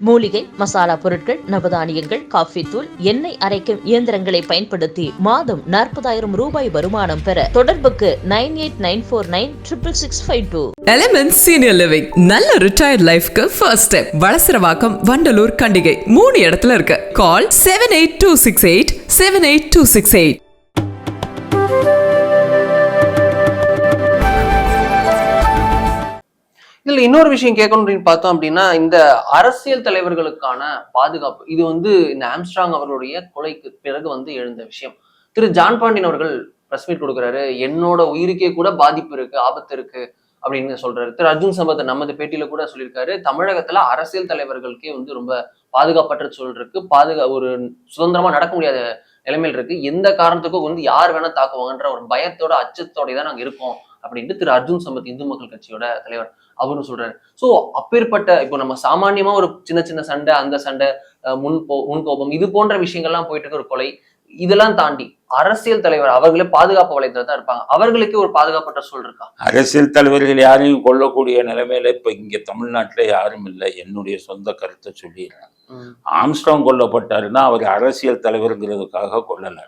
மூலிகை மசாலா பொருட்கள் நவதானியங்கள் காஃபி தூள் எண்ணெய் அரைக்கும் இயந்திரங்களை பயன்படுத்தி மாதம் நாற்பதாயிரம் ரூபாய் வருமானம் பெற தொடர்புக்கு nine eight nine four nine triple six five two. Element senior living நல்ல ரிட்டையர்ட் லைஃப்க்கு ஃபர்ஸ்ட் ஸ்டெப் வளசரவாக்கம் வண்டலூர் கண்டிகை மூணு இடத்துல இருக்கு. Call seven eight two six eight seven eight two six eight இதுல இன்னொரு விஷயம் கேட்கணும் அப்படின்னு பார்த்தோம் அப்படின்னா இந்த அரசியல் தலைவர்களுக்கான பாதுகாப்பு. இது வந்து இந்த ஆம்ஸ்ட்ராங் அவர்களுடைய கொலைக்கு பிறகு வந்து எழுந்த விஷயம். திரு ஜான் பாண்டியன் அவர்கள் பிரஸ் மீட் கொடுக்குறாரு. என்னோட உயிருக்கே கூட பாதிப்பு இருக்கு ஆபத்து இருக்கு அப்படின்னு சொல்றாரு. திரு அர்ஜுன் சம்பத் நமது பேட்டியில கூட சொல்லியிருக்காரு. தமிழகத்துல அரசியல் தலைவர்களுக்கே வந்து ரொம்ப பாதுகாப்பற்ற சூழல் இருக்கு. பாதுகா ஒரு சுதந்திரமா நடக்க முடியாத நிலைமையில் இருக்கு. எந்த காரணத்துக்கும் வந்து யார் வேணா தாக்குவாங்கன்ற ஒரு பயத்தோட அச்சத்தோட தான் நாங்க இருக்கோம். அப்படின்ட்டு திரு அர்ஜுன் சம்பத் இந்து மக்கள் கட்சியோட தலைவர் அவரும் சொல்றாரு. சோ அப்பேற்பட்ட இப்போ நம்ம சாமானியமா ஒரு சின்ன சின்ன சண்டை அந்த சண்டை முன் முன்கோபம் இது போன்ற விஷயங்கள்லாம் போயிட்டு இருக்க ஒரு கொலை இதெல்லாம் தாண்டி அரசியல் தலைவர் அவர்களே பாதுகாப்பு வளையத்துல தான் இருப்பாங்க. அவர்களுக்கே ஒரு பாதுகாப்பற்ற சூழல் இருக்கா? அரசியல் தலைவர்கள் யாரையும் கொல்லக்கூடிய நிலைமையில இப்ப இங்க தமிழ்நாட்டுல யாரும் இல்லை. என்னுடைய சொந்த கருத்தை சொல்லிடுறேன். ஆம்ஸ்ட்ராங் கொல்லப்பட்டாருன்னா அவர் அரசியல் தலைவருங்கிறதுக்காக கொல்லல.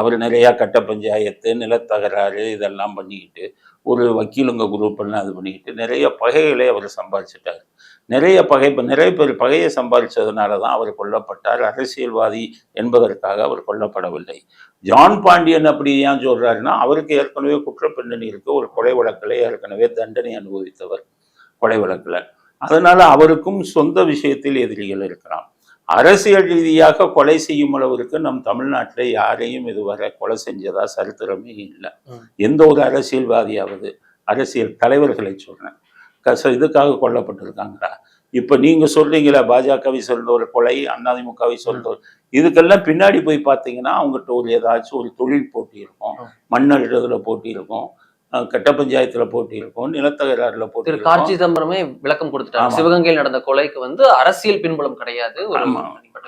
அவர் நிறைய கட்ட பஞ்சாயத்து நிலத்தகராறு இதெல்லாம் பண்ணிக்கிட்டு ஒரு வக்கீலுங்க குரூப் எல்லாம் இது பண்ணிக்கிட்டு நிறைய பகைகளை அவர் சம்பாதிச்சிட்டார். நிறைய பகை நிறைய பேர் பகையை சம்பாதிச்சதுனால தான் அவர் கொல்லப்பட்டார். அரசியல்வாதி என்பதற்காக அவர் கொல்லப்படவில்லை. ஜான் பாண்டியன் அப்படி ஏன் சொல்கிறாருன்னா அவருக்கு ஏற்கனவே குற்றப்பின்னணி இருக்குது ஒரு கொலை வழக்கில் ஏற்கனவே தண்டனை அனுபவித்தவர் கொலை வழக்கில். அதனால் அவருக்கும் சொந்த விஷயத்தில் எதிரிகள் இருக்கிறான் அரசியல் ரீதியாக கொலை செய்யும் அளவிற்கு நம் தமிழ்நாட்டில் யாரையும் இதுவரை கொலை செஞ்சதா சரித்திரமே இல்லை. எந்த ஒரு அரசியல்வாதியாவது அரசியல் தலைவர்களை சொல்றேன். கச இதுக்காக கொல்லப்பட்டிருக்காங்களா இப்ப நீங்க சொல்றீங்களா பாஜகவை சொல்ற ஒரு கொலை அதிமுகவை ஒரு இதுக்கெல்லாம் பின்னாடி போய் பார்த்தீங்கன்னா அவங்ககிட்ட ஒரு ஏதாச்சும் ஒரு தொழில் போட்டி இருக்கும். ம். மண் அழுறதுல போட்டி இருக்கும். கட்ட பஞ்சாயத்துல போட்டி இருக்கும் நிலத்தகராறுல போட்டி கார்த்தி சிதம்பரமே விளக்கம் கொடுத்துட்டாரு. ஆமா. சிவகங்கையில் நடந்த கொலைக்கு வந்து அரசியல் பின்புலம் கிடையாது.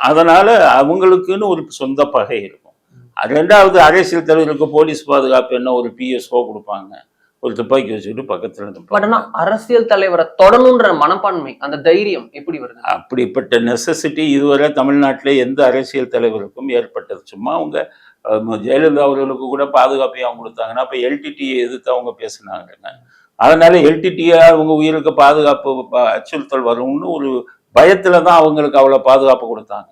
அதனால அவங்களுக்குன்னு ஒரு சொந்த பகை இருக்கும். அது ரெண்டாவது அரசியல் தலைவருக்கு போலீஸ் பாதுகாப்பு என்ன ஒரு பிஎஸ்ஓ கொடுப்பாங்க? ஒரு துப்பாக்கி வச்சுக்கிட்டு பக்கத்துல பட் நிப்பாங்க. ஆனா அரசியல் தலைவரை தொடணுன்ற மனப்பான்மை அந்த தைரியம் எப்படி வருது? அப்படிப்பட்ட நெசசிட்டி இதுவரை தமிழ்நாட்டில் எந்த அரசியல் தலைவருக்கும் ஏற்பட்டது? சும்மா அவங்க ஜெயலலிதா அவர்களுக்கு கூட பாதுகாப்பையும் அவங்க கொடுத்தாங்கன்னா அப்போ எல்டிடியை எதிர்த்து அவங்க பேசினாங்க? அதனால எல்டிடியா அவங்க உயிருக்கு பாதுகாப்பு ப- அச்சுறுத்தல் வரும்னு ஒரு பயத்துல தான் அவங்களுக்கு அவ்வளோ பாதுகாப்பு கொடுத்தாங்க.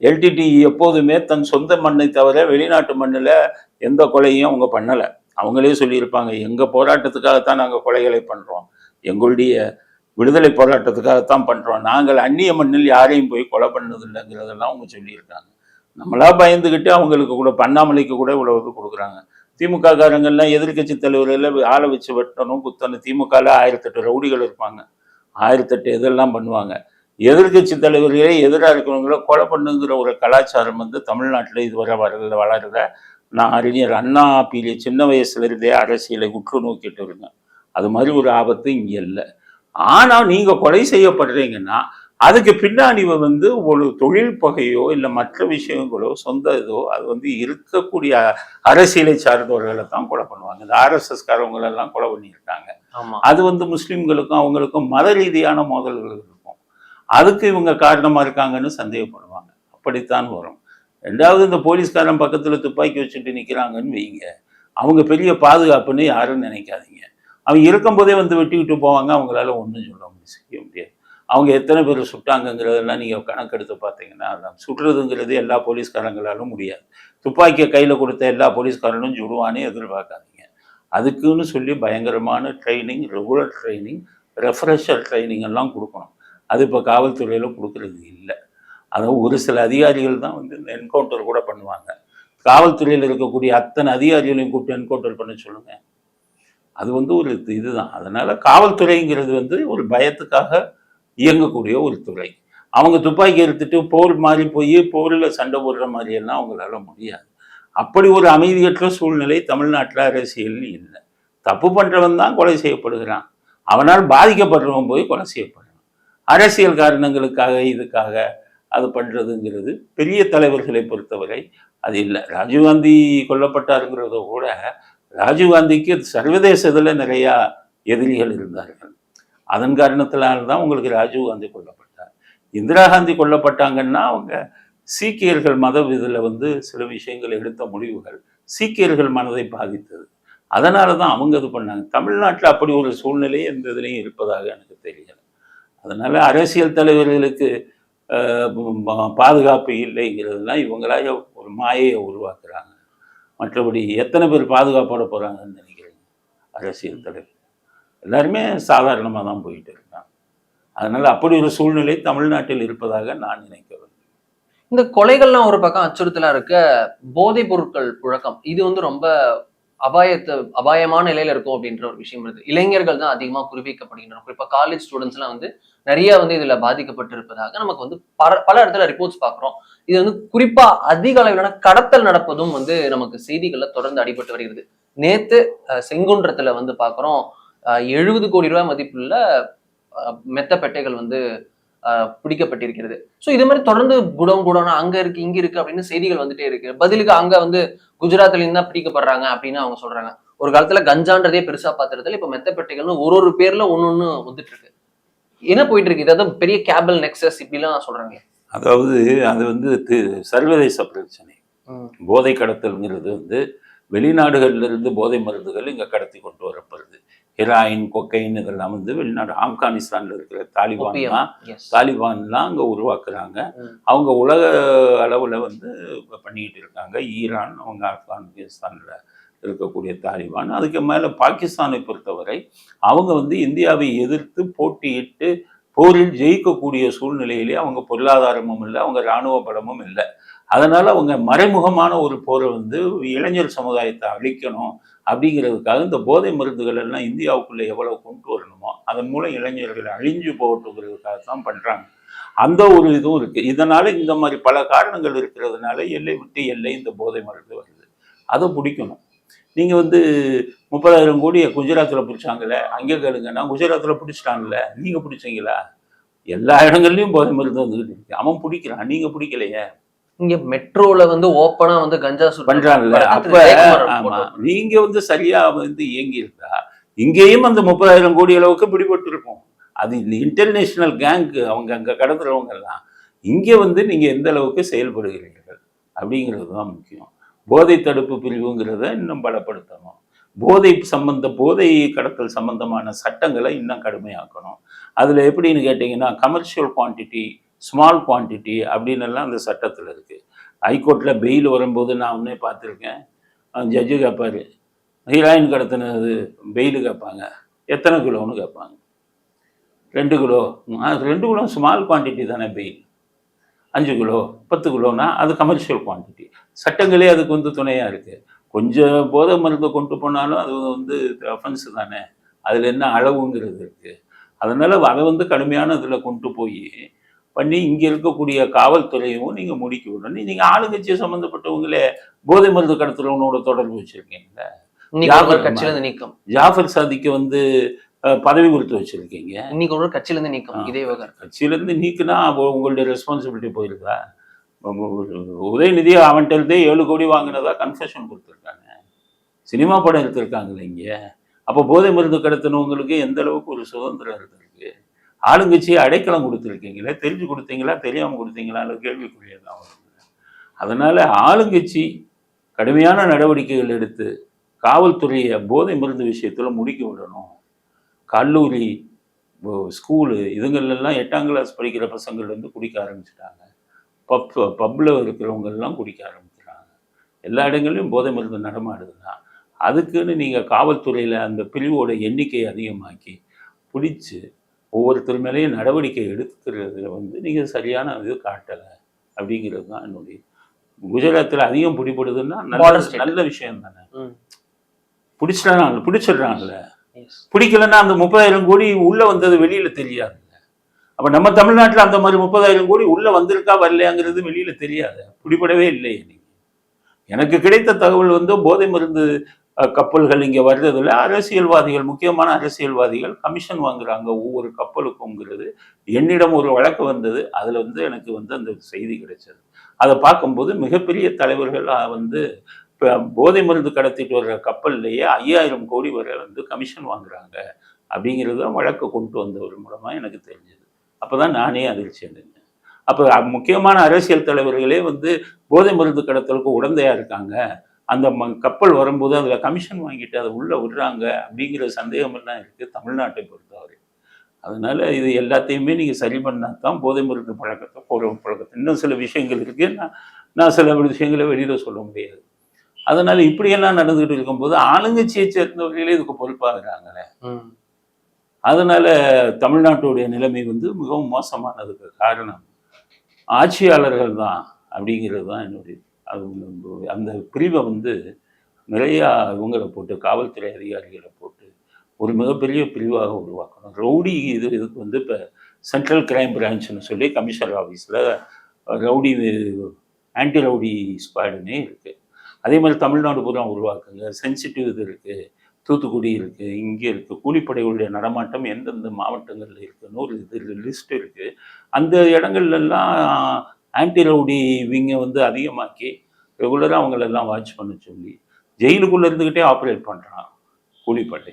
எல்டிடி எப்போதுமே தன் சொந்த மண்ணை தவிர வெளிநாட்டு மண்ணில் எந்த கொலையும் அவங்க பண்ணலை. அவங்களே சொல்லியிருப்பாங்க எங்கள் போராட்டத்துக்காகத்தான் நாங்கள் கொலைகளை பண்ணுறோம் எங்களுடைய விடுதலை போராட்டத்துக்காகத்தான் பண்ணுறோம் நாங்கள் அந்நிய மண்ணில் யாரையும் போய் கொலை பண்ணதில்லைங்கிறதெல்லாம் அவங்க சொல்லியிருக்காங்க. நம்மளா பயந்துக்கிட்டு அவங்களுக்கு கூட பண்ணாமலைக்கு கூட இவ்வளவு கொடுக்குறாங்க. திமுக காரங்கள்லாம் எதிர்க்கட்சி தலைவர்கள் ஆளை வச்சு வெட்டணும் குத்தணும். திமுகவில் ஆயிரத்தெட்டு ரவுடிகள் இருப்பாங்க. ஆயிரத்தெட்டு இதெல்லாம் பண்ணுவாங்க. எதிர்க்கட்சி தலைவர்களே எதிராக இருக்கிறவங்கள கொலை பண்ணுங்கிற ஒரு கலாச்சாரம் வந்து தமிழ்நாட்டில் இதுவரை வரல வளருத நான் அறிஞர் அண்ணா பீரிய சின்ன வயசுல இருந்தே அரசியலை உற்று நோக்கிட்டு இருந்தேன். அது மாதிரி ஒரு ஆபத்து இங்கே இல்லை. ஆனால் நீங்கள் கொலை செய்யப்படுறீங்கன்னா அதுக்கு பின்னாடி வந்து ஒரு தொழில் பகையோ இல்லை மற்ற விஷயங்களோ சொந்த இதோ அது வந்து இருக்கக்கூடிய அரசியலை சார்ந்தவர்களை தான் கொலை பண்ணுவாங்க. இந்த ஆர்எஸ்எஸ் காரவங்களெல்லாம் கொலை பண்ணியிருக்காங்க. அது வந்து முஸ்லீம்களுக்கும் அவங்களுக்கும் மத ரீதியான மோதல்கள் இருக்கும். அதுக்கு இவங்க காரணமா இருக்காங்கன்னு சந்தேகப்படுவாங்க. அப்படித்தான் வரும். ரெண்டாவது இந்த போலீஸ்காரன் பக்கத்துல துப்பாக்கி வச்சுட்டு நிக்கிறாங்கன்னு வைங்க. அவங்க பெரிய பாதுகாப்புன்னு யாரும் நினைக்காதீங்க. அவங்க இருக்கும்போதே வந்து வெட்டிக்கிட்டு போவாங்க. அவங்களால ஒன்றும் சொல்ல முடியும் செய்ய முடியாது. அவங்க எத்தனை பேர் சுட்டாங்கங்கிறதெல்லாம் நீங்கள் கணக்கெடுத்து பார்த்தீங்கன்னா அதான். சுடுறதுங்கிறது எல்லா போலீஸ்காரங்களாலும் முடியாது. துப்பாக்கியை கையில் கொடுத்த எல்லா போலீஸ்காரனும் சுடுவானே எதிர்பார்க்காதீங்க. அதுக்குன்னு சொல்லி பயங்கரமான training regular training refresher training எல்லாம் கொடுக்கணும். அது இப்போ காவல்துறையில் கொடுக்கறது இல்லை. அதுவும் ஒரு சில அதிகாரிகள் தான் வந்து இந்த என்கவுண்டர் கூட பண்ணுவாங்க. காவல்துறையில் இருக்கக்கூடிய அத்தனை அதிகாரிகளையும் கூப்பிட்டு என்கவுண்டர் பண்ண சொல்லுங்கள் அது வந்து ஒரு இது- இதுதான் அதனால் காவல்துறைங்கிறது வந்து ஒரு பயத்துக்காக இயங்கக்கூடிய ஒரு துறை. அவங்க துப்பாக்கி எடுத்துட்டு போர் மாறி போய் போரில் சண்டை போடுற மாதிரி எல்லாம் அவங்களால முடியாது. அப்படி ஒரு அமைதியற்ற சூழ்நிலை தமிழ்நாட்டில் அரசியல் இல்லை. தப்பு பண்ணுறவன் தான் கொலை செய்யப்படுகிறான். அவனால் பாதிக்கப்படுறவன் போய் கொலை செய்யப்படுறான். அரசியல் காரணங்களுக்காக இதுக்காக அது பண்ணுறதுங்கிறது பெரிய தலைவர்களை பொறுத்தவரை அது இல்லை. ராஜீவ்காந்தி கொல்லப்பட்டாருங்கிறத கூட ராஜீவ்காந்திக்கு சர்வதேச இதில் நிறையா எதிரிகள் இருந்தார்கள். அதன் காரணத்தினால தான் உங்களுக்கு ராஜீவ்காந்தி கொல்லப்பட்டார். இந்திரா காந்தி கொல்லப்பட்டாங்கன்னா அவங்க சீக்கியர்கள் மத இதில் வந்து சில விஷயங்கள் எடுத்த முடிவுகள் சீக்கியர்கள் மனதை பாதித்தது. அதனால தான் அவங்க இது பண்ணாங்க. தமிழ்நாட்டில் அப்படி ஒரு சூழ்நிலை எந்த இதுலேயும் இருப்பதாக எனக்கு தெரியல. அதனால் அரசியல் தலைவர்களுக்கு பாதுகாப்பு இல்லைங்கிறதுலாம் இவங்களாக ஒரு மாயையை உருவாக்குறாங்க. மற்றபடி எத்தனை பேர் பாதுகாப்போட போகிறாங்கன்னு நினைக்கிறேன் அரசியல் தலைவர். எல்லாருமே சாதாரணமாக தான் போயிட்டு இருக்காங்க அதனால அப்படி ஒரு சூழ்நிலை தமிழ்நாட்டில் இருப்பதாக நான் நினைக்கிறேன் இந்த கொலைகள்லாம் ஒரு பக்கம் அச்சுறுத்தலா இருக்க போதைப் பொருட்கள் புழக்கம் இது வந்து ரொம்ப அபாயத்தை அபாயமான நிலையில இருக்கும் அப்படின்ற ஒரு விஷயம் இருக்கு. இளைஞர்கள் தான் அதிகமா குறிப்பிக்கப்படுகின்றன குறிப்பா காலேஜ் ஸ்டூடெண்ட்ஸ்லாம் வந்து நிறைய வந்து இதுல பாதிக்கப்பட்டிருப்பதாக நமக்கு வந்து பல பல இடத்துல ரிப்போர்ட்ஸ் பாக்குறோம் இது வந்து குறிப்பா அதிக அளவிலான கடத்தல் நடப்பதும் வந்து நமக்கு செய்திகள்ல தொடர்ந்து அடிபட்டு வருகிறது. நேத்து செங்குன்றத்துல வந்து பார்க்குறோம். எழுபது கோடி ரூபாய் மதிப்புள்ள மெத்த பெட்டைகள் வந்து பிடிக்கப்பட்டிருக்கிறது. ஸோ இது மாதிரி தொடர்ந்து குடோன் குடோனா அங்க இருக்கு இங்க இருக்கு அப்படின்னு செய்திகள் வந்துட்டே இருக்கு. பதிலுக்கு அங்க வந்து குஜராத்ல இருந்து தான் பிடிக்கப்படுறாங்க அப்படின்னு அவங்க சொல்றாங்க. ஒரு காலத்துல கஞ்சான்றதே பெருசா பாத்துறதுல இப்ப மெத்தப்பெட்டைகள்னு ஒரு ஒரு பேர்ல ஒண்ணு வந்துட்டு இருக்கு. என்ன போயிட்டு இருக்கு? இதாவது பெரிய கேபிள் நெக்ஸஸ் இப்படிலாம் சொல்றாங்க. அதாவது அது வந்து சர்வதேச பிரச்சனை. போதை கடத்தல்ங்கிறது வந்து வெளிநாடுகள்ல இருந்து போதை மருந்துகள் இங்க கடத்தி கொண்டு வரப்படுது. ஹெராயின் கொக்கைன் இதெல்லாம் வந்து வெளிநாடு ஆப்கானிஸ்தான்ல இருக்கிற தாலிபான் தான் எஸ் தாலிபான்லாம் அங்கே உருவாக்குறாங்க. அவங்க உலக அளவில் வந்து பண்ணிக்கிட்டு இருக்காங்க. ஈரான் அவங்க ஆப்கானிஸ்தானில் இருக்கக்கூடிய தாலிபான். அதுக்கு மேலே பாகிஸ்தானை பொறுத்தவரை அவங்க வந்து இந்தியாவை எதிர்த்து போட்டியிட்டு போரில் ஜெயிக்கக்கூடிய சூழ்நிலையிலே அவங்க பொருளாதாரமும் இல்லை அவங்க இராணுவ பலமும் இல்லை. அதனால் அவங்க மறைமுகமான ஒரு போரை வந்து இளைஞர் சமுதாயத்தை அழிக்கணும் அப்படிங்கிறதுக்காக இந்த போதை மருந்துகள் எல்லாம் இந்தியாவுக்குள்ளே எவ்வளவு கொண்டு வரணுமோ அதன் மூலம் இளைஞர்கள் அழிஞ்சு போகட்டுங்கிறதுக்காக தான் பண்ணுறாங்க அந்த ஒரு இதுவும் இருக்குது இதனால் இந்த மாதிரி பல காரணங்கள் இருக்கிறதுனால எல்லை விட்டு எல்லை இந்த போதை மருந்து வருது. அதை பிடிக்கணும் நீங்கள் வந்து முப்பதாயிரம் கோடியை குஜராத்தில் பிடிச்சாங்கல்ல அங்கே கேளுங்கன்னா குஜராத்தில் பிடிச்சிட்டாங்கல்ல நீங்கள் பிடிச்சீங்களா? எல்லா இடங்கள்லையும் போதை மருந்து வந்துக்கிட்டு இருக்கு. அவன் பிடிக்கிறான் நீங்கள் பிடிக்கலையே. இங்க மெட்ரோல வந்து ஓப்பனா வந்து கஞ்சா பண்றாங்கல்ல? அப்ப நீங்க வந்து சரியா வந்து இயங்கி இருந்தா இங்கேயும் அந்த முப்பதாயிரம் கோடி அளவுக்கு பிடிபட்டு இருக்கும் அது இந்த இன்டர்நேஷனல் கேங் அவங்க அங்க கடத்துறவங்க எல்லாம் இங்க வந்து நீங்க எந்த அளவுக்கு செயல்படுகிறீர்கள்? அப்படிங்கிறது தான் முக்கியம். போதை தடுப்பு பிரிவுங்கிறத இன்னும் பலப்படுத்தணும். போதை சம்பந்த போதை கடத்தல் சம்பந்தமான சட்டங்களை இன்னும் கடுமையாக்கணும். அதுல எப்படின்னு கேட்டிங்கன்னா கமர்ஷியல் குவான்டிட்டி ஸ்மால் குவான்டிட்டி அப்படின்னு எல்லாம் அந்த சட்டத்தில் இருக்குது ஹைகோர்ட்டில் பெயில் வரும்போது நான் உன்னே பார்த்துருக்கேன். ஜட்ஜு கேட்பார் ஹீராயின் கடத்தினது பெயிலு கேட்பாங்க எத்தனை கிலோன்னு கேட்பாங்க ரெண்டு கிலோ. ரெண்டு கிலோ ஸ்மால் குவான்டிட்டி தானே பெயில் அஞ்சு கிலோ பத்து கிலோனா அது கமர்ஷியல் குவான்டிட்டி சட்டங்களே அதுக்கு வந்து துணையாக இருக்குது கொஞ்சம் போதை மருந்தை கொண்டு போனாலும் அது வந்து அஃபென்ஸ் தானே. அதில் என்ன அளவுங்கிறது இருக்குது அதனால் அதை வந்து கடுமையான இதில் கொண்டு போய் பண்ணி இங்கே இருக்கக்கூடிய காவல்துறையும் நீங்கள் முடுக்கி விடணும். நீங்கள் ஆளுங்கட்சி சம்மந்தப்பட்டவங்களே போதை மருந்து கடத்துறவனோட தொடர்பு வச்சுருக்கீங்கள இன்னைக்கு ஒரு நாள் கட்சியில இருந்து நீக்கம். ஜாஃபர் சாதிக்கு வந்து பதவி கொடுத்து வச்சுருக்கீங்க. இன்னைக்கு ஒரு நாள் கட்சியில இருந்து நீக்கம். இதே விவகாரம். கட்சியிலேருந்து நீக்குனா உங்களுடைய ரெஸ்பான்சிபிலிட்டி போயிருக்கா? உதயநிதி அவன்கிட்ட இருந்தே ஏழு கோடி வாங்கினதா கன்ஃபெஷன் கொடுத்துருக்காங்க. சினிமா படம் எடுத்திருக்காங்களே இங்கே. அப்போ போதை மருந்து கடத்தினவங்களுக்கு எந்த அளவுக்கு ஒரு சுதந்திரம் இருந்திருக்கு ஆளுங்கட்சியை அடைக்கலம் கொடுத்துருக்கீங்களே தெரிஞ்சு கொடுத்தீங்களா தெரியாமல் கொடுத்தீங்களான்னு கேள்விக்குரியதான் வருது அதனால ஆளுங்கட்சி கடுமையான நடவடிக்கைகள் எடுத்து காவல்துறையை போதை மருந்து விஷயத்தில் முடிக்க விடணும். கல்லூரி ஸ்கூலு இதுங்களெல்லாம் எட்டாம் கிளாஸ் படிக்கிற பசங்கள்லேருந்து வந்து குடிக்க ஆரம்பிச்சிட்டாங்க. பப் பப்பில் இருக்கிறவங்கெல்லாம் குடிக்க ஆரம்பிக்கிறாங்க. எல்லா இடங்கள்லையும் போதை மருந்து நடமாடுதுன்னா அதுக்குன்னு நீங்கள் காவல்துறையில் அந்த பிரிவோட எண்ணிக்கையை அதிகமாக்கி பிடிச்சி ஒவ்வொருத்தர் மேலேயும் நடவடிக்கை எடுக்கிறதுல வந்து நீங்கள் சரியான இது காட்டலை. அப்படிங்கிறது தான் என்னுடைய குஜராத்தில் அதிகம் பிடிபடுதுன்னா நல்ல. நல்ல விஷயம் தானே. ம். பிடிச்சிட்டாங்க பிடிச்சிடுறாங்கல்ல. பிடிக்கலன்னா அந்த முப்பதாயிரம் கோடி உள்ள வந்தது வெளியில தெரியாது. அப்ப நம்ம தமிழ்நாட்டுல அந்த மாதிரி முப்பதாயிரம் கோடி உள்ள வந்திருக்கா வரலையாங்கிறது வெளியில தெரியாது. பிடிபடவே இல்லை எனக்கு கிடைத்த தகவல் வந்து போதை மருந்து கப்பல்கள் இங்கே வர்றதுல அரசியல்வாதிகள் முக்கியமான அரசியல்வாதிகள் கமிஷன் வாங்குறாங்க ஒவ்வொரு கப்பலுக்குங்கிறது என்னிடம் ஒரு வழக்கு வந்தது. அதில் வந்து எனக்கு வந்து அந்த செய்தி கிடைச்சது. அதை பார்க்கும்போது மிகப்பெரிய தலைவர்கள் வந்து இப்போ போதை மருந்து கடத்திட்டு வர்ற கப்பல்லையே ஐயாயிரம் கோடி வரை வந்து கமிஷன் வாங்குறாங்க. அப்படிங்கிறது தான் வழக்கு கொண்டு வந்தவர் மூலமாக எனக்கு தெரிஞ்சது. அப்போ தான் நானே அதிர்ச்சி அடைஞ்சேன். அப்போ முக்கியமான அரசியல் தலைவர்களே வந்து போதை மருந்து கடத்தலுக்கு உடந்தையாக இருக்காங்க. அந்த ம கப்பல் வரும்போது அதில் கமிஷன் வாங்கிட்டு அதை உள்ளே விடுறாங்க அப்படிங்கிற சந்தேகம் எல்லாம் இருக்குது தமிழ்நாட்டை பொறுத்தவரை. அதனால இது எல்லாத்தையுமே நீங்கள் சரி பண்ணால் தான் போதை மருந்து பழக்கத்தை போகிற பழக்கத்தை. இன்னும் சில விஷயங்கள் இருக்குது நான் நான் சில விஷயங்களை வெளியில் சொல்ல முடியாது. அதனால இப்படியெல்லாம் நடந்துகிட்டு இருக்கும்போது ஆளுங்கட்சியை சேர்ந்தவர்களே இதுக்கு பொறுப்பாகிறாங்களே. அதனால தமிழ்நாட்டுடைய நிலைமை வந்து மிகவும் மோசமானதுக்கு காரணம் ஆட்சியாளர்கள் தான் அப்படிங்கிறது தான் என்னுடைய அது அந்த பிரிவை வந்து நிறையா இவங்களை போட்டு காவல்துறை அதிகாரிகளை போட்டு ஒரு மிகப்பெரிய பிரிவாக உருவாக்கணும். ரவுடி இது இதுக்கு வந்து இப்போ சென்ட்ரல் கிரைம் பிரான்ச்னு சொல்லி கமிஷனர் ஆஃபீஸில் ரவுடி ஆன்டி ரவுடி ஸ்குவாடுன்னே இருக்குது அதே மாதிரி தமிழ்நாடு பூரா உருவாக்குங்க. சென்சிட்டிவ் இது இருக்குது தூத்துக்குடி இருக்குது இங்கே இருக்குது கூலிப்படைகளுடைய நடமாட்டம் எந்தெந்த மாவட்டங்களில் இருக்குன்னு ஒரு இது லிஸ்ட் இருக்குது அந்த இடங்கள்லாம் ஆன்டி ரவுடி விங்கை வந்து அதிகமாக்கி ரெகுலராக அவங்களெல்லாம் வாட்ச் பண்ண சொல்லி ஜெயிலுக்குள்ளே இருந்துக்கிட்டே ஆப்ரேட் பண்ணுறான் கூலிப்படை.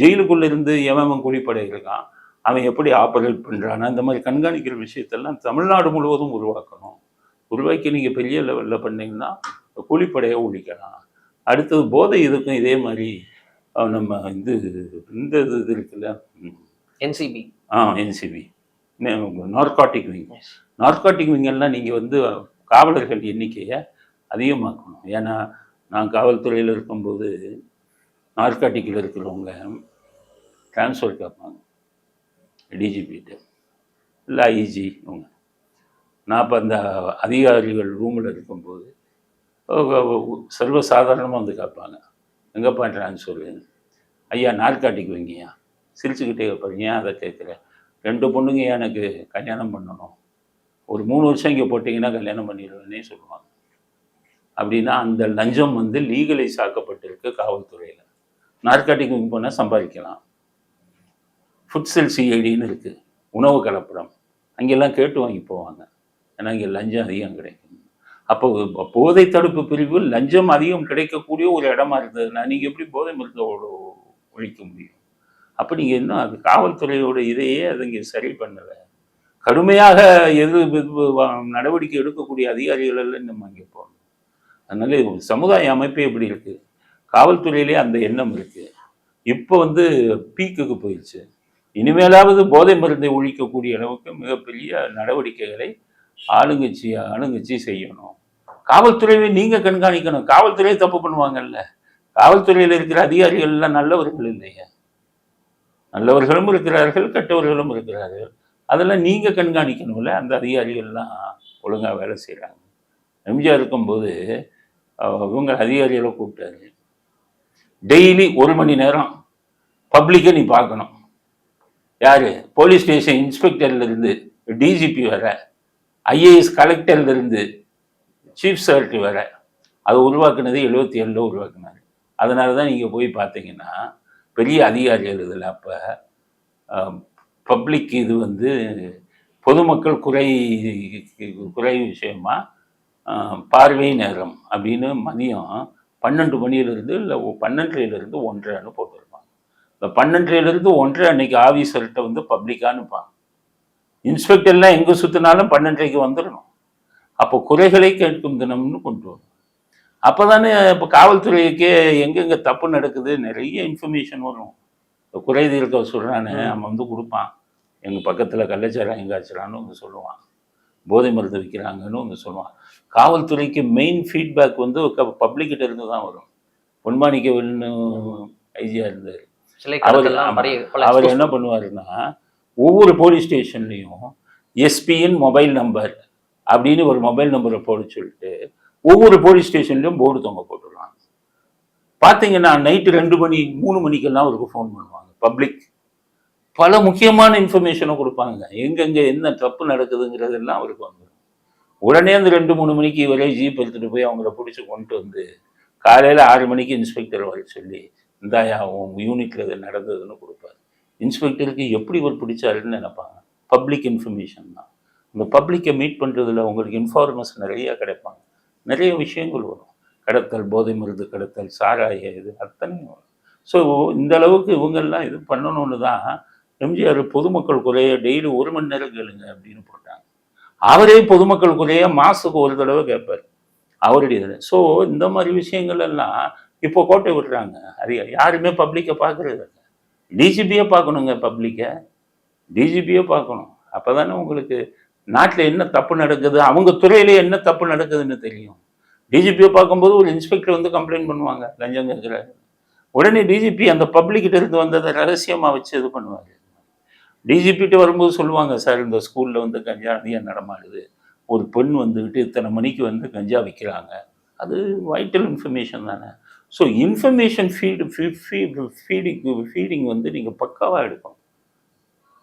ஜெயிலுக்குள்ளே இருந்து எவன் கூலிப்படை இருக்கான் அவன் எப்படி ஆப்ரேட் பண்ணுறான் அந்த மாதிரி கண்காணிக்கிற விஷயத்தெல்லாம் தமிழ்நாடு முழுவதும் உருவாக்கணும். உருவாக்கி நீங்கள் பெரிய லெவலில் பண்ணீங்கன்னா கூலிப்படையை ஒழிக்கலாம். அடுத்தது போதை இதுக்கும் இதே மாதிரி நம்ம இது இந்த இது இது இருக்குல்ல. NCB ah NCB narcotic wing narcotic விங்கெல்லாம் நீங்கள் வந்து காவலர்கள் எண்ணிக்கையை அதிகமாக்கணும். ஏன்னா நான் காவல்துறையில் இருக்கும்போது நார்காட்டிக்கில் இருக்கிறவங்க ட்ரான்ஸ்ஃபர் கேட்பாங்க டிஜிபிகிட்ட இல்லை ஐஜி இவங்க. நான் இப்போ அந்த அதிகாரிகள் ரூமில் இருக்கும்போது சர்வசாதாரணமாக வந்து கேட்பாங்க எங்கப்பா ட்ரான்ஸ்ஃபர் ஐயா நார்காட்டிக் வைங்கய்யா சிரிச்சுக்கிட்டே கேட்பாங்க ஏன் அதை கேட்குறேன் ரெண்டு பொண்ணுங்க எனக்கு கல்யாணம் பண்ணணும்? ஒரு மூணு வருஷம் இங்கே போட்டிங்கன்னா கல்யாணம் பண்ணிடுவேன்னே சொல்லுவாங்க. அப்படின்னா அந்த லஞ்சம் வந்து லீகலைஸ் ஆக்கப்பட்டிருக்கு காவல்துறையில். நார்காட்டிக் விங் போனால் சம்பாதிக்கலாம். ஃபுட் செல் சிஐடின்னு இருக்குது உணவு கலப்படம். அங்கெல்லாம் கேட்டு வாங்கி போவாங்க. ஏன்னா இங்கே லஞ்சம் அதிகம் கிடைக்கும். அப்போ போதை தடுப்பு பிரிவு லஞ்சம் அதிகம் கிடைக்கக்கூடிய ஒரு இடமா இருந்ததுன்னா நீங்கள் எப்படி போதை மருந்தோட ஒழிக்க முடியும்? அப்போ நீங்கள் இன்னும் அது காவல்துறையோட இதையே அதை இங்கே சரி பண்ணலை. கடுமையாக எது நடவடிக்கை எடுக்கக்கூடிய அதிகாரிகள் எல்லாம் நம்ம அங்கே போகணும் அதனால சமுதாய அமைப்பே எப்படி இருக்குது காவல்துறையிலே அந்த எண்ணம் இருக்குது இப்போ வந்து பீக்குக்கு போயிடுச்சு. இனிமேலாவது போதை மருந்தை ஒழிக்கக்கூடிய அளவுக்கு மிகப்பெரிய நடவடிக்கைகளை ஆளுங்கட்சி ஆளுங்கட்சி செய்யணும். காவல்துறையை நீங்கள் கண்காணிக்கணும். காவல்துறையை தப்பு பண்ணுவாங்கல்ல. காவல்துறையில் இருக்கிற அதிகாரிகள் எல்லாம் நல்லவர்கள் இல்லையா. நல்லவர்களும் இருக்கிறார்கள் கெட்டவர்களும் இருக்கிறார்கள். அதெல்லாம் நீங்கள் கண்காணிக்கணும்ல. அந்த அதிகாரிகள்லாம் ஒழுங்காக வேலை செய்கிறாங்க எம்ஜிஆர் இருக்கும்போது இவங்க அதிகாரிகளை கூப்பிட்டாரு. டெய்லி ஒரு மணி நேரம் பப்ளிக்கை நீ பார்க்கணும். யார்? போலீஸ் ஸ்டேஷன் இன்ஸ்பெக்டர்லேருந்து டிஜிபி வர ஐஏஎஸ் கலெக்டர்லேருந்து சீஃப் செக்ரட்டரி வர அதை உருவாக்குனது எழுபத்தி ஏழில் உருவாக்குனார். அதனால தான் நீங்கள் போய் பார்த்தீங்கன்னா பெரிய அதிகாரிகள் இதில் அப்போ பப்ளிக் இது வந்து பொதுமக்கள் குறை குறை விஷயமா? பார்வை நேரம் அப்படின்னு மதியம் பன்னெண்டு மணியிலிருந்து இல்லை பன்னெண்டுலேருந்து ஒன்றரைன்னு போட்டிருப்பாங்க. இந்த பன்னெண்டுலேருந்து ஒன்றரை அன்னைக்கு ஆஃபீஸர்கிட்ட வந்து பப்ளிக்கானுப்பாங்க இன்ஸ்பெக்டர்லாம் எங்கே சுற்றினாலும் பன்னெண்டரைக்கு வந்துடணும் அப்போ குறைகளை கேட்கும் தினம்னு கொண்டு வரும். அப்போ தானே இப்போ காவல்துறைக்கே எங்கெங்கே தப்பு நடக்குது நிறைய இன்ஃபர்மேஷன் வரும். குறை தீர்க்க சொல்கிறானே அவன் வந்து கொடுப்பான். எங்கள் பக்கத்தில் கள்ளச்சாரம் எங்கே ஆச்சுறான்னு வந்து சொல்லுவான். போதை மருந்து விற்கிறாங்கன்னு வந்து சொல்லுவான். காவல்துறைக்கு மெயின் ஃபீட்பேக் வந்து பப்ளிக்கிட்ட இருந்து தான் வரும். பொன்மாணிக்கவல்னு ஐஜியாக இருந்தார். அவர் அவர் என்ன பண்ணுவாருன்னா ஒவ்வொரு போலீஸ் ஸ்டேஷன்லையும் எஸ்பியின் மொபைல் நம்பர் அப்படின்னு ஒரு மொபைல் நம்பரை போட சொல்லிட்டு ஒவ்வொரு போலீஸ் ஸ்டேஷன்லையும் போர்டு தொங்க போட்டுருவாங்க பார்த்தீங்கன்னா நைட்டு ரெண்டு மணி மூணு மணிக்கெல்லாம் அவருக்கு ஃபோன் பண்ணுவாங்க பப்ளிக் பல முக்கியமான இன்ஃபர்மேஷனை கொடுப்பாங்க. எங்கெங்கே என்ன தப்பு நடக்குதுங்கிறதெல்லாம் அவருக்கு வந்துடும் உடனே அந்த ரெண்டு மூணு மணிக்கு இவரே ஜீப் எடுத்துகிட்டு போய் அவங்கள பிடிச்சி கொண்டு வந்து காலையில் ஆறு மணிக்கு இன்ஸ்பெக்டர் வர சொல்லி இந்தாயா உன் யூனிட்டில் இது நடந்ததுன்னு கொடுப்பாரு. இன்ஸ்பெக்டருக்கு எப்படி ஒரு பிடிச்சாருன்னு நினைப்பாங்க. பப்ளிக் இன்ஃபர்மேஷன் தான். இந்த பப்ளிக்கை மீட் பண்ணுறதுல உங்களுக்கு இன்ஃபார்மேஷன் நிறையா கிடைப்பாங்க. நிறைய விஷயங்கள் வரும். கடத்தல் போதை மருந்து கடத்தல் சாராய இது அத்தனையும் ஸோ இந்த அளவுக்கு இவங்கெல்லாம் இது பண்ணணும்னு தான் எம்ஜிஆர் பொதுமக்கள் குறைய டெய்லி ஒரு மணி நேரம் கேளுங்க அப்படின்னு போட்டாங்க. அவரே பொதுமக்கள் குறைய மாதத்துக்கு ஒரு தடவை கேட்பார். அவருடைய இதில் ஸோ இந்த மாதிரி விஷயங்கள் எல்லாம் இப்போ கோட்டை விடுறாங்க அது யாருமே பப்ளிக்கை பார்க்கறது இல்லை. டிஜிபியை பார்க்கணுங்க பப்ளிக்கை டிஜிபியை பார்க்கணும். அப்போ தானே உங்களுக்கு நாட்டில் என்ன தப்பு நடக்குது அவங்க துறையிலே என்ன தப்பு நடக்குதுன்னு தெரியும். டிஜிபியை பார்க்கும்போது ஒரு இன்ஸ்பெக்டர் வந்து கம்ப்ளைண்ட் பண்ணுவாங்க லஞ்சம் கேட்குறாரு உடனே டிஜிபி அந்த பப்ளிக்கிட்ட இருந்து வந்ததை ரகசியமாக வச்சு இது பண்ணுவார் டிஜிபிகிட்ட வரும்போது சொல்லுவாங்க சார் இந்த ஸ்கூலில் வந்து கஞ்சா அதிகம் நடமாடுது. ஒரு பெண் வந்துக்கிட்டு இத்தனை மணிக்கு வந்து கஞ்சா விற்கிறாங்க அது வைட்டல் இன்ஃபர்மேஷன் தானே. So information feed feeding feeding வந்து நீங்கள் பக்காவாக எடுக்கணும்.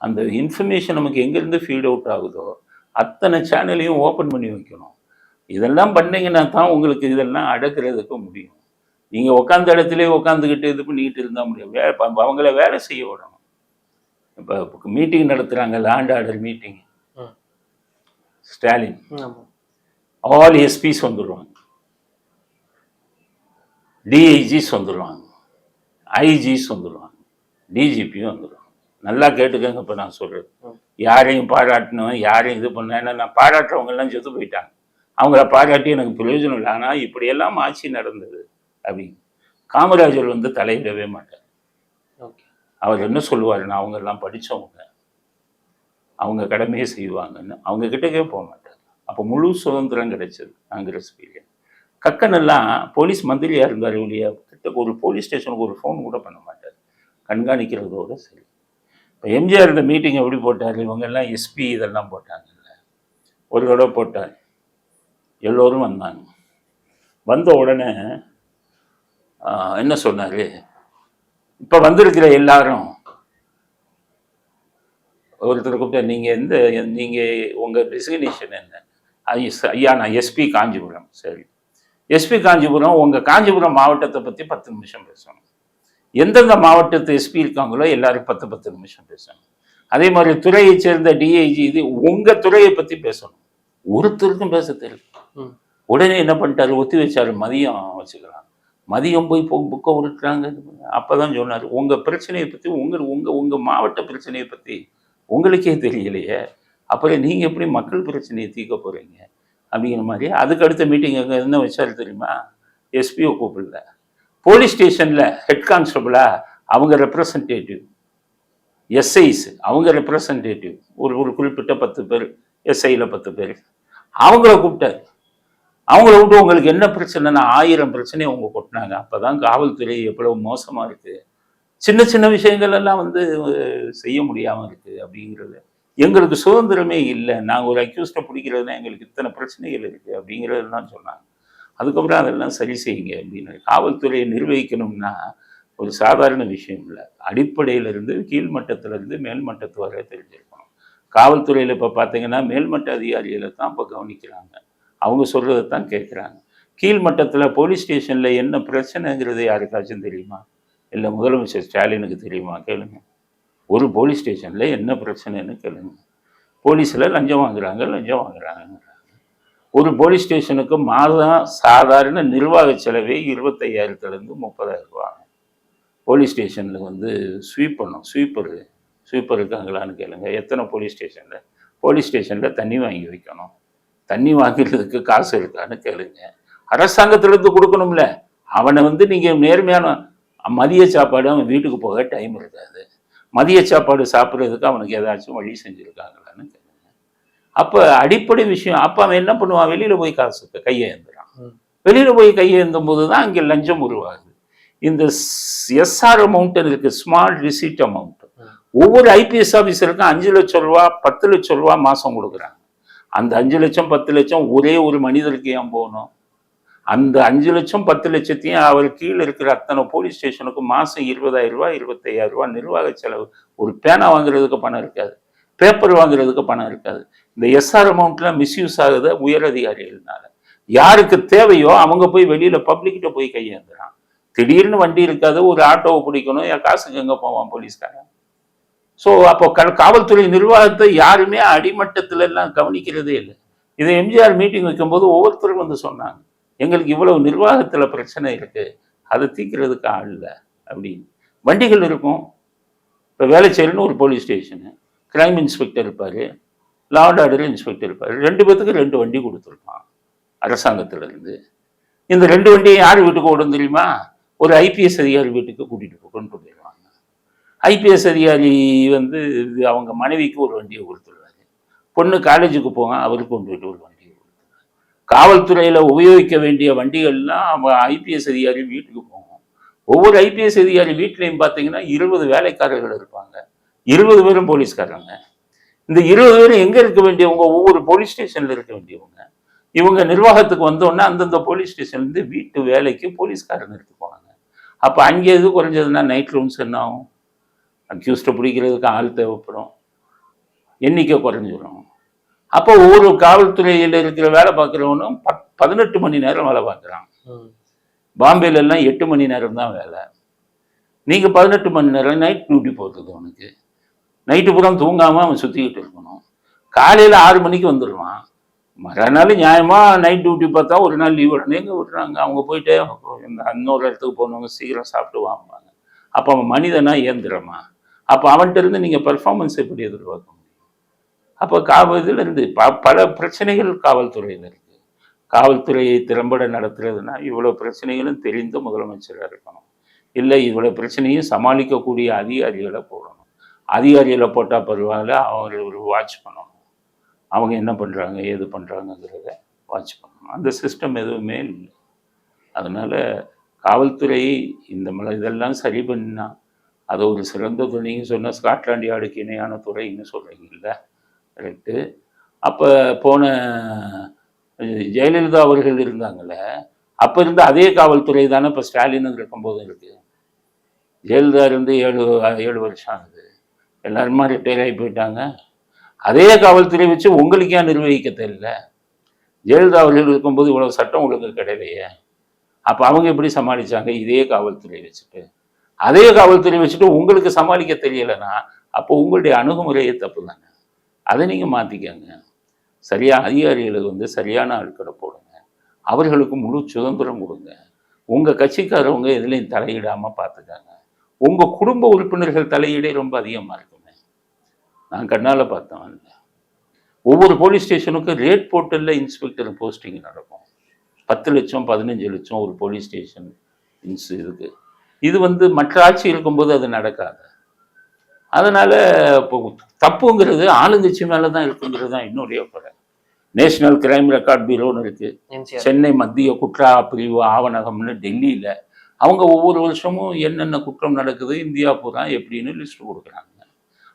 அந்த இன்ஃபர்மேஷன் நமக்கு எங்கேருந்து ஃபீட் அவுட் ஆகுதோ அத்தனை சேனலையும் ஓப்பன் பண்ணி வைக்கணும். இதெல்லாம் பண்ணீங்கன்னா தான் உங்களுக்கு இதெல்லாம் அடக்கிறதுக்கு முடியும். நீங்கள் உட்காந்த இடத்துல உட்காந்துக்கிட்டு இது பண்ணிக்கிட்டு இருந்தால் முடியும். வே அப்ப அவங்கள வேலை செய்ய விடணும். இப்போ மீட்டிங் நடத்துகிறாங்க land order meeting. Stalin. All SPs வந்துடுவாங்க டிஐஜிஸ் வந்துடுவாங்க ஐஜிஸ் வந்துடுவாங்க டிஜிபியும் வந்துடுவாங்க நல்லா கேட்டுக்கங்க இப்போ நான் சொல்கிறது. யாரையும் பாராட்டணும் யாரையும் இது பண்ண ஏன்னா நான் பாராட்டுறவங்க எல்லாம் செத்து போயிட்டாங்க. அவங்கள பாராட்டி எனக்கு பிரயோஜனம் இல்லை. ஆனால் இப்படியெல்லாம் ஆட்சி நடந்தது அப்படின்னு. காமராஜர் வந்து தலையிடவே மாட்டார். ஓகே. அவர் என்ன சொல்லுவாருன்னா அவங்க எல்லாம் படித்தவங்க அவங்க கடமையை செய்வாங்கன்னு. அவங்க கிட்டக்கே போக மாட்டார். அப்போ முழு சுதந்திரம் கிடைச்சது காங்கிரஸ் பீரியட் கக்கன் எல்லாம் போலீஸ் மந்திரியா இருந்தார் ஒழிய கிட்ட ஒரு போலீஸ் ஸ்டேஷனுக்கு ஒரு ஃபோன் கூட பண்ண மாட்டார். கண்காணிக்கிறதோட சரி. இப்போ எம்ஜிஆர் இந்த மீட்டிங் எப்படி போட்டார்? இவங்க எல்லாம் எஸ்பி இதெல்லாம் போட்டாங்கல்ல. ஒரு தடவை போட்டார். எல்லோரும் வந்தாங்க. வந்த உடனே ஆஹ், என்ன சொன்னார்? இப்போ வந்திருக்கிற எல்லாரும் ஒருத்தர் கூப்பிட்டா நீங்கள் எந்த நீங்கள் உங்கள் டெசிக்னேஷன் என்ன? ஐயா நான் எஸ்பி காஞ்சிபுரம் சரி. எஸ்பி காஞ்சிபுரம் உங்கள் காஞ்சிபுரம் மாவட்டத்தை பற்றி பத்து நிமிஷம் பேசணும். எந்தெந்த மாவட்டத்து எஸ்பி இருக்காங்களோ எல்லாரும் பத்து பத்து நிமிஷம் பேசணும். அதே மாதிரி துறையை சேர்ந்த டிஐஜி இது உங்கள் துறையை பற்றி பேசணும். ஒருத்தருக்கும் பேச தெரியும் உடனே என்ன பண்ணிட்டாரு? ஒத்தி வச்சாரு. மதியம் வச்சுக்கலாம் மதியம் போய் போ புக்கை உருட்டுறாங்க. அப்போ தான் சொன்னார் உங்கள் பிரச்சனையை பற்றி உங்கள் உங்கள் உங்கள் மாவட்ட பிரச்சனையை பற்றி உங்களுக்கே தெரியலையே. அப்புறம் நீங்கள் எப்படி மக்கள் பிரச்சனையை தீர்க்க போகிறீங்க அப்படிங்கிற மாதிரி. அதுக்கு அடுத்த மீட்டிங் அங்கே என்ன வச்சாரு தெரியுமா? எஸ்பிஓ கூப்பிடல. போலீஸ் ஸ்டேஷனில் ஹெட் கான்ஸ்டபிளா அவங்க ரெப்ரசன்டேட்டிவ் எஸ்ஐஸ் அவங்க ரெப்ரசன்டேட்டிவ் ஒரு ஒரு குறிப்பிட்ட பத்து பேர் எஸ்ஐயில் பத்து பேர். அவங்கள கூப்பிட்டாரு. அவங்கள விட்டு உங்களுக்கு என்ன பிரச்சனைனா ஆயிரம் பிரச்சனையை அவங்க கொட்டினாங்க. அப்பதான் காவல்துறை எவ்வளவு மோசமா இருக்கு. சின்ன சின்ன விஷயங்கள் எல்லாம் வந்து செய்ய முடியாம இருக்கு அப்படிங்கிறது. எங்களுக்கு சுதந்திரமே இல்லை. நாங்கள் ஒரு அக்யூஸ்டை பிடிக்கிறதுனா எங்களுக்கு இத்தனை பிரச்சனைகள் இருக்குது அப்படிங்கிறதெல்லாம் சொன்னாங்க. அதுக்கப்புறம் அதெல்லாம் சரி செய்யுங்க அப்படின்னு காவல்துறையை நிர்வகிக்கணும்னா ஒரு சாதாரண விஷயம் இல்லை. அடிப்படையிலிருந்து கீழ்மட்டத்திலிருந்து மேல்மட்டத்து வரை தெரிஞ்சிருக்கணும். காவல்துறையில் இப்போ பார்த்தீங்கன்னா மேல்மட்ட அதிகாரிகளை தான் இப்போ கவனிக்கிறாங்க. அவங்க சொல்கிறத தான் கேட்குறாங்க. கீழ்மட்டத்தில் போலீஸ் ஸ்டேஷனில் என்ன பிரச்சனைங்கிறது யாருக்காச்சும் தெரியுமா? இல்லை முதலமைச்சர் ஸ்டாலினுக்கு தெரியுமா? கேளுங்க. ஒரு போலீஸ் ஸ்டேஷனில் என்ன பிரச்சனைன்னு கேளுங்க. போலீஸில் லஞ்சம் வாங்குறாங்க லஞ்சம் வாங்குறாங்க ஒரு போலீஸ் ஸ்டேஷனுக்கு மாதம் சாதாரண நிர்வாக செலவே இருபத்தையாயிரத்துலேருந்து முப்பதாயிரம் ரூபா போலீஸ் ஸ்டேஷனில் வந்து ஸ்வீப் ஸ்வீப்பரு ஸ்வீப்பர் ஸ்வீப்பர் இருக்காங்களான்னு கேளுங்க. எத்தனை போலீஸ் ஸ்டேஷனில் போலீஸ் ஸ்டேஷனில் தண்ணி வாங்கி வைக்கணும். தண்ணி வாங்கிறதுக்கு காசு இருக்கான்னு கேளுங்க. அரசாங்கத்திலேருந்து கொடுக்கணும்ல. அவனை வந்து நீங்கள் நேர்மையான மதிய சாப்பாடு அவன் வீட்டுக்கு போக டைம் இருக்காது. மதிய சாப்பாடு சாப்பிட்றதுக்கு அவனுக்கு ஏதாச்சும் வழி செஞ்சுருக்காங்களான்னு கேளுங்க. அப்போ அடிப்படை விஷயம் அப்போ அவன் என்ன பண்ணுவான்? வெளியில் போய் காசு கையேந்துறான் ம். வெளியில் போய் கையேந்தும் போது தான் அங்கே லஞ்சம் உருவாகுது. இந்த எஸ்ஆர் அமௌண்ட் இருக்கு ஸ்மால் ரிசீட் அமௌண்ட் ஒவ்வொரு ஐபிஎஸ் ஆஃபீஸருக்கும் அஞ்சு லட்சம் ரூபா பத்து லட்சம் ரூபா மாதம் கொடுக்குறாங்க. அந்த அஞ்சு லட்சம் பத்து லட்சம் ஒரே ஒரு மனிதருக்கு ஏன் போகணும்? அந்த அஞ்சு லட்சம் பத்து லட்சத்தையும் அவர் கீழே இருக்கிற அத்தனை போலீஸ் ஸ்டேஷனுக்கு மாதம் இருபதாயிரம் ரூபா இருபத்தையாயிரம் ரூபா நிர்வாக செலவு. ஒரு பேனா வாங்குறதுக்கு பணம் இருக்காது. பேப்பர் வாங்குறதுக்கு பணம் இருக்காது. இந்த எஸ்ஆர் அமௌண்ட்லாம் மிஸ்யூஸ் ஆகுது உயர் அதிகாரிகள்னால. யாருக்கு தேவையோ அவங்க போய் வெளியில பப்ளிக்கிட்ட போய் கையேந்துறான். திடீர்னு வண்டி இருக்காது ஒரு ஆட்டோவை பிடிக்கணும் என் காசுக்கு எங்க போவான் போலீஸ்காரன் ஸோ அப்போ காவல்துறை நிர்வாகத்தை யாருமே அடிமட்டத்துல எல்லாம் கவனிக்கிறதே இல்லை. இதை எம்ஜிஆர் மீட்டிங் வைக்கும்போது ஒவ்வொருத்தரும் வந்து சொன்னாங்க எங்களுக்கு இவ்வளவு நிர்வாகத்தில் பிரச்சனை இருக்கு அதை தீக்கிறதுக்கு ஆள் இல்லை அப்படின்னு. வண்டிகள் இருக்கும். இப்போ வேலைச்சேரின்னு ஒரு போலீஸ் ஸ்டேஷனு. கிரைம் இன்ஸ்பெக்டர் இருப்பார். லா அண்ட் ஆர்டர் இன்ஸ்பெக்டர் இருப்பார். ரெண்டு பேத்துக்கு ரெண்டு வண்டி கொடுத்துருப்பான் அரசாங்கத்திலேருந்து. இந்த ரெண்டு வண்டியை யார் வீட்டுக்கு ஓடும் தெரியுமா? ஒரு ஐபிஎஸ் அதிகாரி வீட்டுக்கு கூட்டிகிட்டு போ- கொண்டு ஐபிஎஸ் அதிகாரி வந்து இது அவங்க மனைவிக்கு ஒரு வண்டியை கொடுத்துருவாரு பொண்ணு காலேஜுக்கு போங்க அவருக்கு கொண்டு போயிட்டு ஒரு வண்டியை கொடுத்துருவாரு காவல்துறையில் உபயோகிக்க வேண்டிய வண்டிகள்லாம் அவங்க ஐபிஎஸ் அதிகாரி வீட்டுக்கு போகும். ஒவ்வொரு ஐபிஎஸ் அதிகாரி வீட்லேயும் பார்த்தீங்கன்னா இருபது வேலைக்காரர்கள் இருப்பாங்க. இருபது பேரும் போலீஸ்காரங்க. இந்த இருபது பேரும் எங்கே இருக்க வேண்டியவங்க? ஒவ்வொரு போலீஸ் ஸ்டேஷனில் இருக்க வேண்டியவங்க. இவங்க நிர்வாகத்துக்கு வந்தோடனே அந்தந்த போலீஸ் ஸ்டேஷன்லேருந்து வீட்டு வேலைக்கு போலீஸ்காரங்க எடுத்து போனாங்க அப்போ அங்கே எது குறைஞ்சதுன்னா நைட் ரூம்ஸ் என்ன ஆகும்? அக்யூஸ்டை பிடிக்கிறதுக்கு ஆள் தேவைப்படும். எண்ணிக்கை குறைஞ்சிரும் அப்போ ஒவ்வொரு காவல்துறையில் இருக்கிற வேலை பார்க்குறவனும் பத் பதினெட்டு மணி நேரம் வேலை பார்க்குறான். ம். பாம்பேல எல்லாம் எட்டு மணி நேரம் தான் வேலை. நீங்கள் பதினெட்டு மணி நேரம் நைட் டியூட்டி போகிறது அவனுக்கு நைட்டு பூரா தூங்காமல் அவன் சுற்றிக்கிட்டு இருக்கணும். காலையில் ஆறு மணிக்கு வந்துடுவான். மறுநாள் நியாயமாக நைட் டியூட்டி பார்த்தா ஒரு நாள் லீவ் உடனே எங்கே விட்றாங்க? அவங்க போயிட்டு இன்னொரு இடத்துக்கு போனவங்க சீக்கிரம் சாப்பிட்டு வாங்குவாங்க அப்போ அவன் மனிதனா இயந்திரமா? அப்போ அவன்கிட்ட இருந்து நீங்கள் பெர்ஃபார்மன்ஸ் எப்படி எதிர்பார்க்க முடியும்? அப்போ காவல் இதுல இருந்து ப பல பிரச்சனைகள் காவல்துறையில் இருக்குது காவல்துறையை திறம்பட நடத்துறதுன்னா இவ்வளோ பிரச்சனைகளும் தெரிந்த முதலமைச்சராக இருக்கணும். இல்லை இவ்வளோ பிரச்சனையும் சமாளிக்கக்கூடிய அதிகாரிகளை போடணும். அதிகாரிகளை போட்டால் பரவாயில்ல அவங்க ஒரு வாட்ச் பண்ணணும். அவங்க என்ன பண்ணுறாங்க ஏது பண்ணுறாங்கங்கிறத வாட்ச் பண்ணணும். அந்த சிஸ்டம் எதுவுமே இல்லை. அதனால் காவல்துறை இந்த மலை இதெல்லாம் சரி பண்ணால் அது ஒரு சிறந்த துணின்னு சொன்னால் சொன்ன ஸ்காட்லாண்ட் யார்டுக்கு இணையான துறைன்னு சொல்கிறீங்கல்ல கரெக்டு அப்போ போன ஜெயலலிதா அவர்கள் இருந்தாங்கல்ல? அப்போ இருந்த அதே காவல்துறை தானே இப்போ ஸ்டாலின் இருக்கும்போது இருக்குது ஜெயலலிதா இருந்து ஏழு ஏழு வருஷம் ஆகுது. எல்லாருமா ரிட்டையர் ஆகி போயிட்டாங்க. அதே காவல்துறை வச்சு உங்களுக்கு ஏன் நிர்வகிக்க தெரியல? ஜெயலலிதா அவர்கள் இருக்கும்போது இவ்வளோ சட்டம் ஒழுங்கு கிடையலையே. அப்போ அவங்க எப்படி சமாளிச்சாங்க? இதே காவல்துறை வச்சுட்டு. அதே காவல்துறை வச்சுட்டு உங்களுக்கு சமாளிக்க தெரியலைன்னா அப்போ உங்களுடைய அணுகுமுறையே தப்பு தானே அதை நீங்கள் மாற்றிக்கங்க சரியா அதிகாரிகளுக்கு வந்து சரியான ஆட்களை போடுங்க. அவர்களுக்கு முழு சுதந்திரம் கொடுங்க. உங்கள் கட்சிக்காரவங்க எதுலேயும் தலையிடாமல் பார்த்துக்காங்க உங்கள் குடும்ப உறுப்பினர்கள் தலையீடே ரொம்ப அதிகமாக இருக்குமே. நான் கண்ணால் பார்த்தேன் ஒவ்வொரு போலீஸ் ஸ்டேஷனுக்கும் ரேட் போர்ட்டலில் இன்ஸ்பெக்டர் போஸ்டிங் நடக்கும். பத்து லட்சம் பதினஞ்சு லட்சம் ஒரு போலீஸ் ஸ்டேஷன் இன்ஸ் இதுக்கு இது வந்து மற்ற ஆட்சி இருக்கும்போது அது நடக்காது. அதனால இப்போ தப்புங்கிறது ஆளுங்கட்சி மேலே தான் இருக்குங்கிறது தான் என்னுடைய குறை நேஷனல் கிரைம் ரெக்கார்ட் பியூரோன்னு இருக்கு. NCR. சென்னை மத்திய குற்றா பிரிவு ஆவணகம்னு டெல்லியில் அவங்க ஒவ்வொரு வருஷமும் என்னென்ன குற்றம் நடக்குது இந்தியா பூரா எப்படின்னு லிஸ்ட் கொடுக்குறாங்க.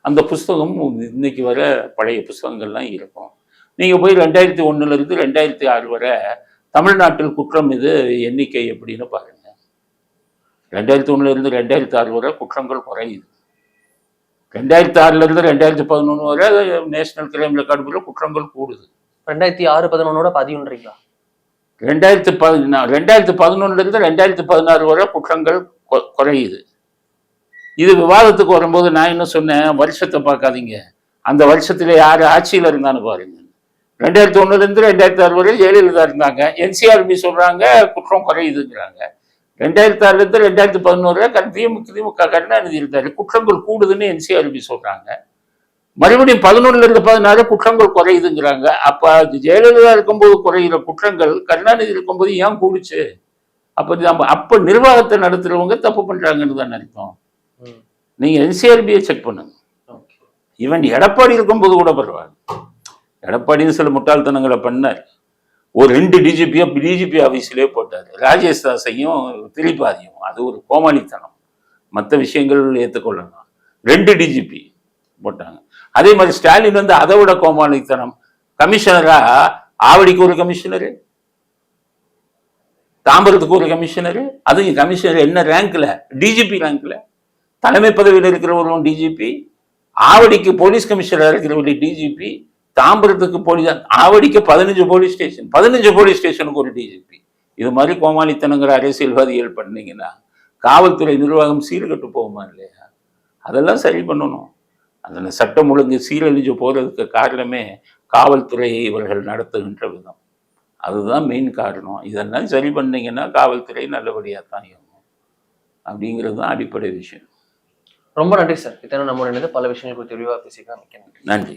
அந்த புஸ்தகம் இன்னைக்கு வர பழைய புஸ்தகங்கள்லாம் இருக்கும். நீங்கள் போய் ரெண்டாயிரத்தி ஒன்றுலேருந்து ரெண்டாயிரத்தி ஆறு வரை தமிழ்நாட்டில் குற்றம் இது எண்ணிக்கை எப்படின்னு பாருங்க. ரெண்டாயிரத்தி ஒன்றுலேருந்து ரெண்டாயிரத்தி ஆறு வரை குற்றங்கள் குறையுது. ரெண்டாயிரத்தி ஆறுலேருந்து ரெண்டாயிரத்தி பதினொன்று வரை நேஷனல் கிரைம் ரெக்கார்டு பியூரோ குற்றங்கள் கூடுது. ரெண்டாயிரத்தி ஆறு பதினொன்னோட பதிவுன்றீங்களா? ரெண்டாயிரத்தி பதினா ரெண்டாயிரத்தி பதினொன்றுலேருந்து ரெண்டாயிரத்தி பதினாறு வரை குற்றங்கள் குறையுது. இது விவாதத்துக்கு வரும்போது நான் என்ன சொன்னேன் வருஷத்தை பார்க்காதீங்க. அந்த வருஷத்துல யார் ஆட்சியில் இருந்தான்னு பாருங்க. ரெண்டாயிரத்தி ஒன்றுலேருந்து ரெண்டாயிரத்தி ஆறு வரை ஜெயலலிதா இருந்தாங்க. என்சிஆர்பி சொல்றாங்க குற்றம் குறையுதுங்கிறாங்க. ரெண்டாயிரத்தி ஆறுலேருந்து ரெண்டாயிரத்தி பதினோரு வரை கண் திமுக திமுக கருணாநிதி இருந்தாரு குற்றங்கள் கூடுதுன்னு என்சிஆர்பி சொல்றாங்க. மறுபடியும் பதினொன்னுல இருந்து பதினாறு குற்றங்கள் குறையுதுங்கிறாங்க. அப்ப அது ஜெயலலிதா இருக்கும்போது குறைகிற குற்றங்கள் கருணாநிதி இருக்கும்போது ஏன் கூடுச்சு? அப்ப நம்ம அப்ப நிர்வாகத்தை நடத்துறவங்க தப்பு பண்றாங்கன்னு தான் அர்த்தம். ம். நீங்க என்சிஆர்பியை செக் பண்ணுங்க. ஈவன் எடப்பாடி இருக்கும்போது கூட பரவாயில்ல. எடப்பாடியும் சில முட்டாள்தனங்களை பண்ணார். ஒரு ரெண்டு டிஜிபியோ டிஜிபி ஆஃபீஸ்லேயே போட்டார். ராஜேஷ் தாஸையும் திரிபாதியும். அது ஒரு கோமாளித்தனம். மற்ற விஷயங்கள் ஏற்றுக்கொள்ளலாம் ரெண்டு டிஜிபி போட்டாங்க. அதே மாதிரி ஸ்டாலின் வந்து அதை விட கோமாளித்தனம். கமிஷனரா ஆவடிக்கு ஒரு கமிஷனரு? தாம்பரத்துக்கு ஒரு கமிஷனரு? அதுவும் கமிஷனர் என்ன ரேங்க்ல டிஜிபி ரேங்க்ல தலைமை பதவியில் இருக்கிறவரும் டிஜிபி ஆவடிக்கு போலீஸ் கமிஷனர் இருக்கிறவரு டிஜிபி தாம்பரத்துக்கு போலீஸ் ஆவடிக்கு பதினஞ்சு போலீஸ் ஸ்டேஷன் பதினஞ்சு போலீஸ் ஸ்டேஷனுக்கு ஒரு டிஜிபி இது மாதிரி கோமாளித்தனங்கிற அரசியல்வாதிகள் பண்ணீங்கன்னா காவல்துறை நிர்வாகம் சீர்கெட்டு போகுமா இல்லையா? அதெல்லாம் சரி பண்ணணும். அந்த சட்டம் ஒழுங்கு சீரழிஞ்சு போகிறதுக்கு காரணமே காவல்துறையை இவர்கள் நடத்துகின்ற விதம். அதுதான் மெயின் காரணம். இதெல்லாம் சரி பண்ணீங்கன்னா காவல்துறை நல்லபடியாக தான் இயங்கும். அப்படிங்கிறது தான் அடிப்படை விஷயம். ரொம்ப நன்றி சார். இத்தனை நம்ம பல விஷயங்கள் குறித்து விரிவாக பேசிக்கலாம் நன்றி.